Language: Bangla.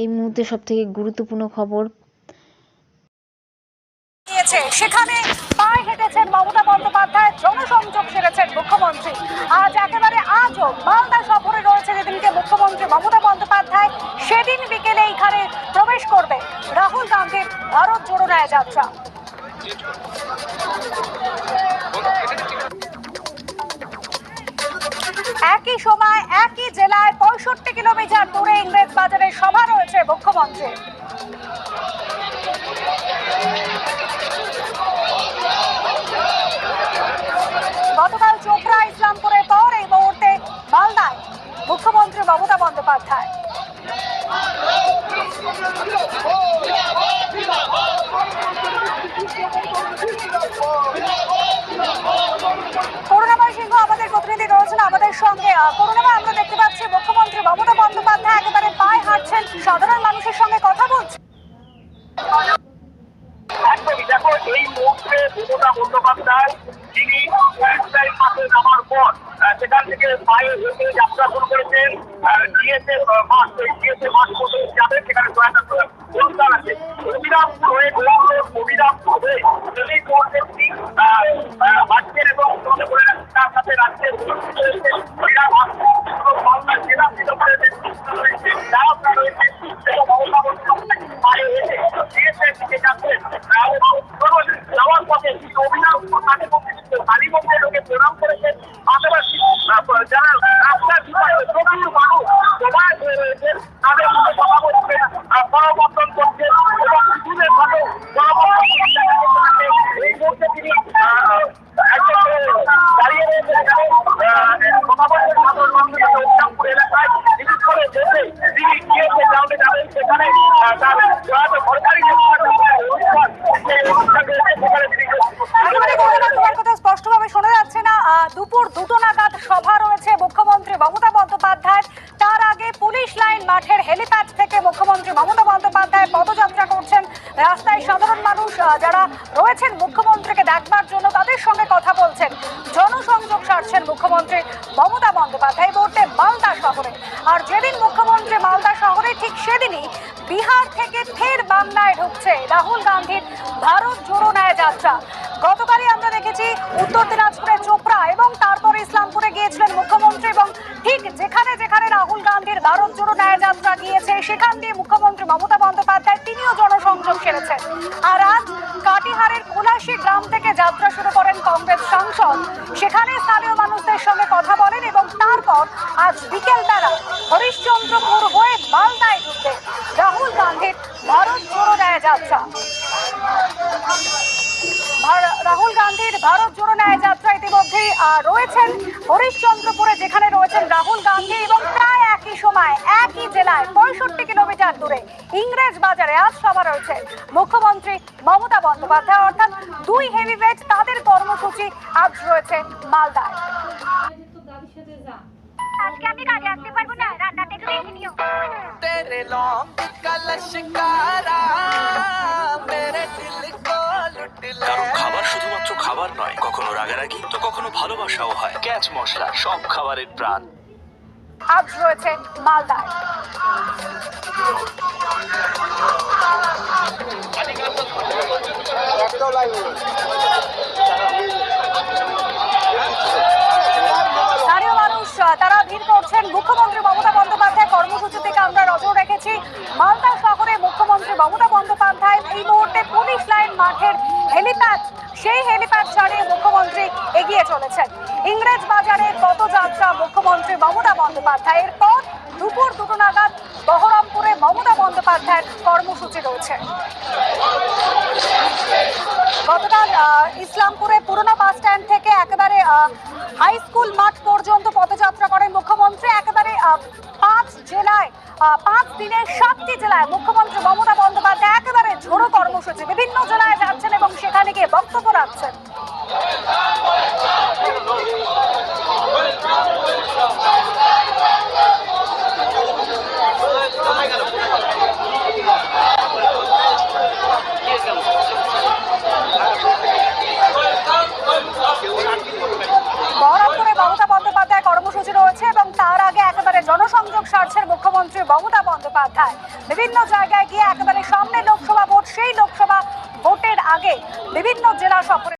এই মুহূর্তে সব থেকে গুরুত্বপূর্ণ খবর। সেখানে পায়ে হেঁটেছেন মমতা বন্দ্যোপাধ্যায়, জনসংযোগ সেরেছেন মুখ্যমন্ত্রী। আজ একেবারে আজও মালদা সফরে রয়েছে যেদিনকে মুখ্যমন্ত্রী মমতা বন্দ্যোপাধ্যায়, সেদিন বিকেলে এখানে প্রবেশ করবে রাহুল গান্ধীর ভারত জোড়ো ন্যায় যাত্রা। একই সময় একই জেলায় পঁয়ষট্টি কিলোমিটার দূরে ইংরেজ বাজারে সভা রয়েছে মুখ্যমন্ত্রী। গতকাল চোপড়া, ইসলামপুরের পর এই মুহূর্তে মালদায় মুখ্যমন্ত্রী মমতা বন্দ্যোপাধ্যায়। করুণাময় আমরা দেখতে পাচ্ছি মুখ্যমন্ত্রী মমতা বন্দ্যোপাধ্যায় একেবারে পায়ে হাঁটছেন। সাধারণ মানুষের সঙ্গে কথা বলছেন। যাত্রা শুরু করেছেন। দিয়েছে মাঠ এই দিয়েছে মাঠ পর্যন্ত সেখানে অনুষ্ঠান আছে। মুহূর্তে তিনি আহ, আহ, এবং যারা রাস্তার প্রচুর মানুষ সবাই রয়েছেন। তাদের মাঠের হেলিপ্যাড থেকে মুখ্যমন্ত্রী মমতা বন্দ্যোপাধ্যায় পদযাত্রা করছেন। রাস্তায় সাধারণ মানুষ যারা রয়েছেন মুখ্যমন্ত্রীকে দেখবার জন্য তাদের সঙ্গে কথা বলছেন। জনসংযোগ সারছেন মুখ্যমন্ত্রী মমতা বন্দ্যোপাধ্যায়। বলতে মালদা শহরে। আর যেদিন মুখ্যমন্ত্রী মালদা শহরে, ঠিক সেদিনই বিহার থেকে ফের বাংলায় ঢুকছে রাহুল গান্ধীর ভারত জোড়ো ন্যায় যাত্রা। গতকালই আমরা দেখেছি, উত্তর দিনাজপুরের গান্ধীর ভারত জোড়ো ন্যায় যাত্রা গিয়েছে। সেখান দিয়ে মুখ্যমন্ত্রী মমতা বন্দ্যোপাধ্যায় তিনিও জনসংযোগ সেরেছেন। আর আজ কাটিহারের কুলাশি গ্রাম থেকে যাত্রা শুরু করেন কংগ্রেস সাংসদ। সেখানে স্থানীয় মানুষদের সঙ্গে কথা বলেন এবং তারপর আজ বিকেল বেলা হরিশ্চন্দ্রপুর হয়ে মালদায় ঢুকবে রাহুল গান্ধীর ভারত জোড়ো ন্যায় যাত্রা রাহুল গান্ধীর ভারত জোড়ো ন্যায় যাত্রা ইতিমধ্যেই রয়েছেন হরিশ্চন্দ্রপুরে যেখানে রয়েছেন রাহুল গান্ধী সময় একই জেলায় পঁয়ষট্টি কিলোমিটার দূরে ইংরেজ বাজারে আজ সভা রয়েছে। মুখ্যমন্ত্রী মমতা বন্দ্যোপাধ্যায় অর্থাৎ দুই হেভিওয়েট তাদের কর্মসূচি আজ রয়েছে মালদায়। খাবার শুধুমাত্র খাবার নয় কখনো রাগারাগি তো কখনো ভালোবাসাও হয়। ক্যাচ মশলা সব খাবারের প্রাণ। আজ রয়েছে মালদায় স্থানীয় মানুষ তারা ভিড় করছেন মুখ্যমন্ত্রী মমতা বন্দ্যোপাধ্যায় কর্মসূচি থেকে। আমরা নজর রেখেছি মালদা শহরে মুখ্যমন্ত্রী মমতা বন্দ্যোপাধ্যায় এই মুহূর্তে পুলিশ লাইন মাঠের হেলিপ্যাড, সেই হেলিপ্যাড ছাড়িয়ে মুখ্যমন্ত্রী এগিয়ে চলেছেন। ইংরেজ বাজারে পদযাত্রা মুখ্যমন্ত্রী মমতা বন্দ্যোপাধ্যায়ের পর দুপুর দুটো নাগাদ বহরমপুরে মমতা বন্দ্যোপাধ্যায়ের কর্মসূচি রয়েছে। গতকাল ইসলামপুরে পুরনো বাস স্ট্যান্ড থেকে একেবারে হাই স্কুল মাঠ পর্যন্ত পদযাত্রা করেন মুখ্যমন্ত্রী। একেবারে পাঁচ জেলায় পাঁচ দিনের সাতটি জেলায় মুখ্যমন্ত্রী মমতা বন্দ্যোপাধ্যায় একেবারে ঝোড়ো কর্মসূচি। বিভিন্ন জেলায় যাচ্ছেন এবং সেখানে গিয়ে বক্তব্য রাখছেন। জনসংযোগ সারছেন মুখ্যমন্ত্রী মমতা বন্দ্যোপাধ্যায়। বিভিন্ন জায়গায় গিয়ে একেবারে সামনে লোকসভা ভোট, সেই লোকসভা ভোটের আগে বিভিন্ন জেলা সফরে